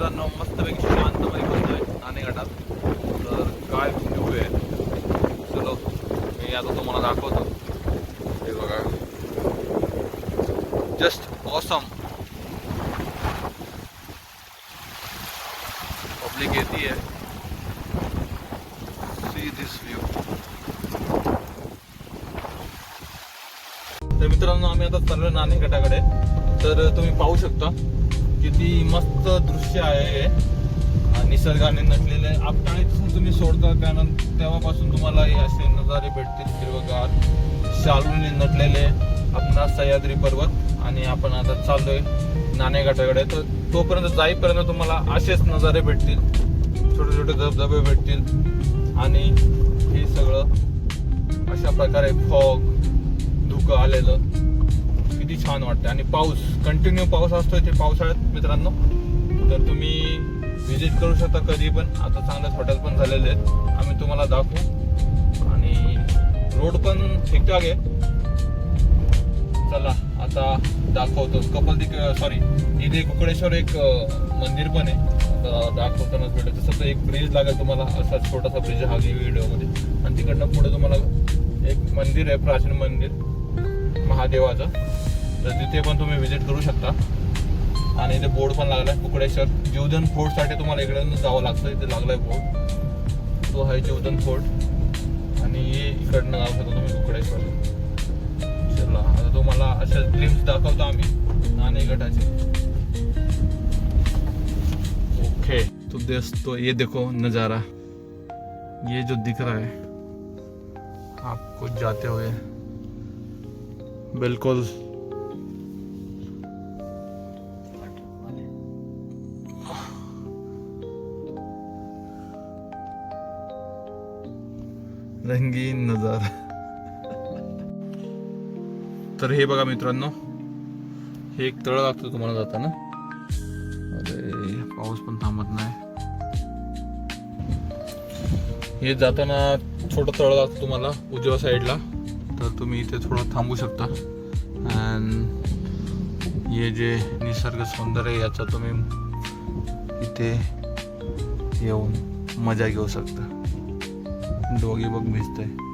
मित्रांनो मस्तपैकी शांतमध्ये बसतोय नाणे घाटात तर काय व्ह्यू आहे चलो मी आता तुम्हाला दाखवतो. हे बघा. जस्ट ऑसम पब्लिक येते आहे. सी दिस व्ह्यू तर मित्रांनो आम्ही आता चाललो नाणे गटाकडे. तर तुम्ही पाहू शकता. किती मस्त दृश्य आहे. हे. निसर्गाने नटलेले आपटाळीत तुम्ही सोडता त्यानंतर तेव्हापासून तुम्हाला हे असे नजारे भेटतील हिरवगार. शालूने नटलेले आपला सह्याद्री पर्वत. आणि आपण आता चाललोय नाणेघाटाकडे. तर तोपर्यंत जाईपर्यंत तुम्हाला असेच नजारे भेटतील. छोटे छोटे धबधबे भेटतील. आणि हे सगळं अशा प्रकारे फॉग धुकं आलेलं. किती छान वाटतं आणि पाऊस कंटिन्यू पाऊस असतो इथे पावसाळ्यात मित्रांनो. तर तुम्ही व्हिजिट करू शकता कधी पण. आता चांगलेच हॉटेल पण झालेले आहेत. आम्ही तुम्हाला दाखवू. आणि रोड पण ठीकठाक आहे. चला आता दाखवतो. कपल दिक सॉरी इथे कुकडेश्वर एक मंदिर पण आहे. दाखवतानाच भेटत तसं तर एक ब्रिज लागेल तुम्हाला. असा छोटासा ब्रिज हा व्हिडिओमध्ये. आणि तिकडनं पुढे तुम्हाला एक मंदिर आहे प्राचीन मंदिर. महादेवाचं. तर तिथे पण तुम्ही व्हिजिट करू शकता. आणि इथे बोर्ड पण लागलाय कुकडेश्वर. जीवधन फोर्टसाठी तुम्हाला इकडे जावं लागतं इथे लागलाय बोर्ड तो आहे जीवधन फोर्ट आणि इकडनं जाऊ शकतो तुम्ही कुकडेश्वर. चला आता तुम्हाला अशा ग्लिम्स दाखवतो आम्ही नाणे गटाचे. ओके. तो देख तो ये देखो नज़ारा. ये जो दिख रहा है आपको जाते हुए बिल्कुल रंगीन नजारा. तर हे बघा मित्रांनो हे एक तळ लागतो तुम्हाला जाताना. अरे पाऊस पण थांबत नाही. हे जाताना छोटं तळ लागतो तुम्हाला उजव्या साईडला. तर तुम्ही इथे थोडं थांबू शकता. अँड हे जे निसर्ग सौंदर्य आहे याचा तुम्ही इथे येऊन मजा घेऊ शकता. डोगी बघ भिजतंय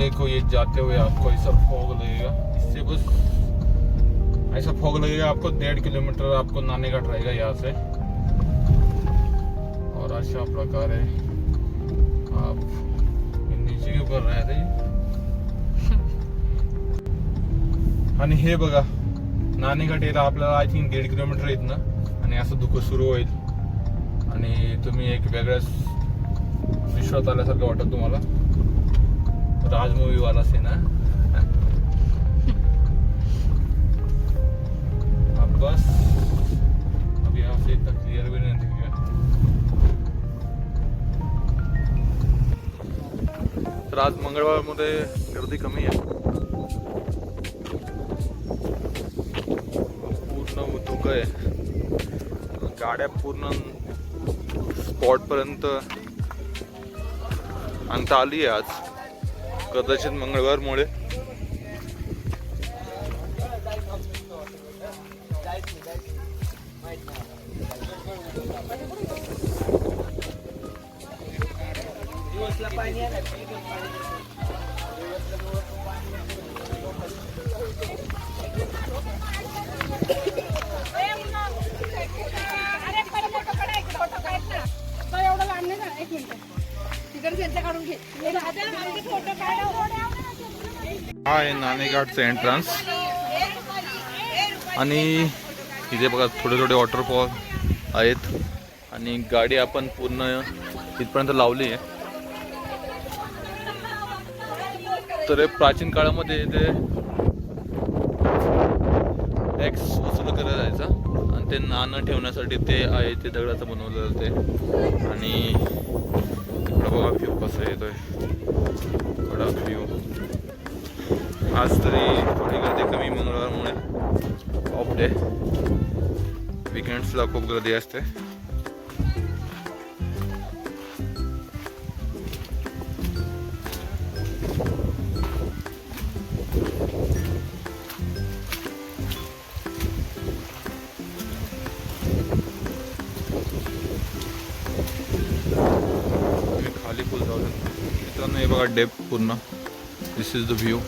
देखो ये जाते हुए आपको ऐसा फॉग लगेगा इससे बस ऐसा फॉग लगेगा आपको डेढ़ किलोमीटर आपको नाने घाट रहेगा यहाँ से और अच्छा प्रकार है आप नीचे के ऊपर रह आणि हे बघा नाणेघाट येतं आपल्याला आय थिंक दीड किलोमीटर इथनं आणि असं दुःख सुरू होईल आणि तुम्ही एक वेगळ्याच विश्वात आल्यासारखं वाटत तुम्हाला राज मूवी वाला सीन है अब बस. अब यहाँ से इतना क्लियर भी नहीं दिख गया. तर आज मंगळवारमध्ये गर्दी कमी आहे. पूर्ण धुकं आहे. गाड्या पूर्ण स्पॉटपर्यंत आणता आली आहे आज. कदाचित मंगळवारमुळे. अरे हा आहे नाणेघाटचं एंट्रन्स आणि इथे बघा थोडे थोडे वॉटरफॉल आहेत. आणि गाडी आपण पूर्ण इथपर्यंत लावली आहे. तर प्राचीन काळामध्ये इथे टॅक्स वसूल करायला जायचा. आणि ते नाणं ठेवण्यासाठी ते आहे ते दगडाचं बनवलं जाते आणि इकडं बघा व्ह्यू कसं येतोय. थोडा व्ह्यू आज तरी थोडी गर्दी कमी मंगळवारमुळे. ऑफ डे विकेंड्सला खूप गर्दी असते. खाली फुल जाऊ शकता मित्रांनो हे बघा डेप पूर्ण. दिस इज द व्ह्यू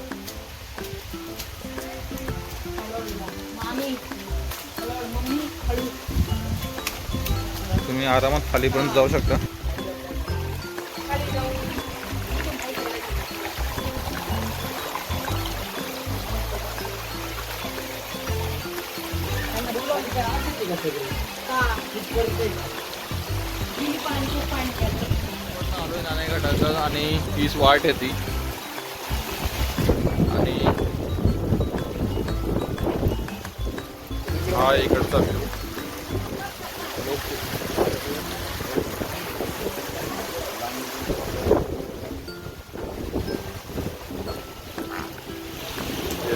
तुम्ही आरामात खालीपर्यंत जाऊ शकता. आलोय आणि तीस वाट आहे ती आणि हा इकडचा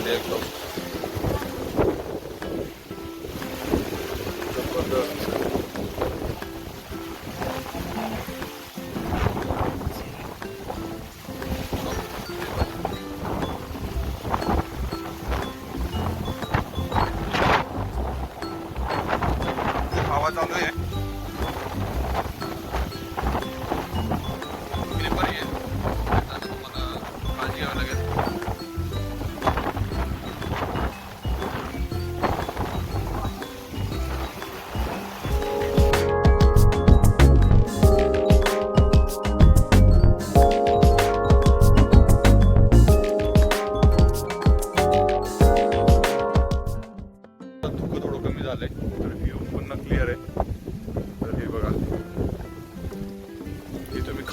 व्ह्यू ये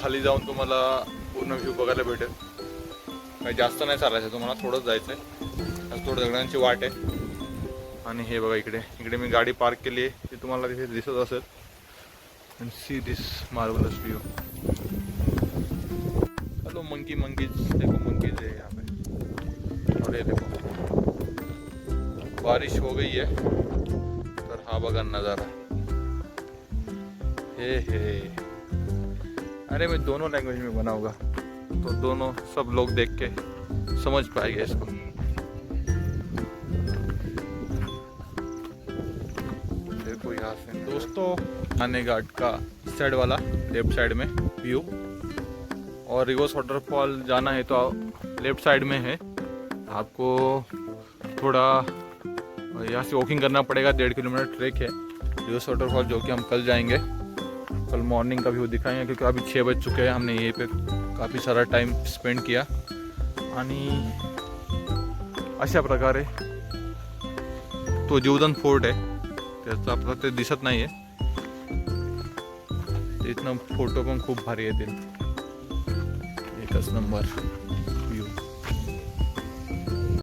खाली जाऊन तुम्हाला पूर्ण व्ह्यू बघायला भेटेल. काही जास्त नाही चालायचं तुम्हाला थोडंच जायचं आहे थोडं दगडांची वाट आहे. आणि हे बघा इकडे. इकडे मी गाडी पार्क केली आहे. ती तुम्हाला तिथे दिसत असेल. आणि see this marvellous view hello monkey monkeys देखो मंकीज है यहाँ पे. और ये देखो. बारिश हो गई है. तर हा बघा नजारा. हे हे. अरे मैं दोनों लैंग्वेज में बनाऊँगा तो दोनों सब लोग देख के समझ पाएँगे इसको। देखो यहाँ से दोस्तों आने घाट का साइड वाला लेफ़्ट साइड में व्यू और रिवर्स वाटरफॉल जाना है तो लेफ़्ट साइड में है। आपको थोड़ा यहाँ से वॉकिंग करना पड़ेगा, डेढ़ किलोमीटर ट्रैक है। रिवर्स वाटरफॉल जो कि हम कल जाएँगे। कल मॉर्निंग का व्यू दिखाएँगे, क्योंकि अभी छः बज चुके हैं, हमने यहीं पे काफ़ी सारा टाइम स्पेंड किया। अशा प्रकारे तो जीवदान फोर्ट है। त्याचं आपलं ते दिसत नाही आहे इतना फ़ोटो पण खूप भारी येतील एकच नंबर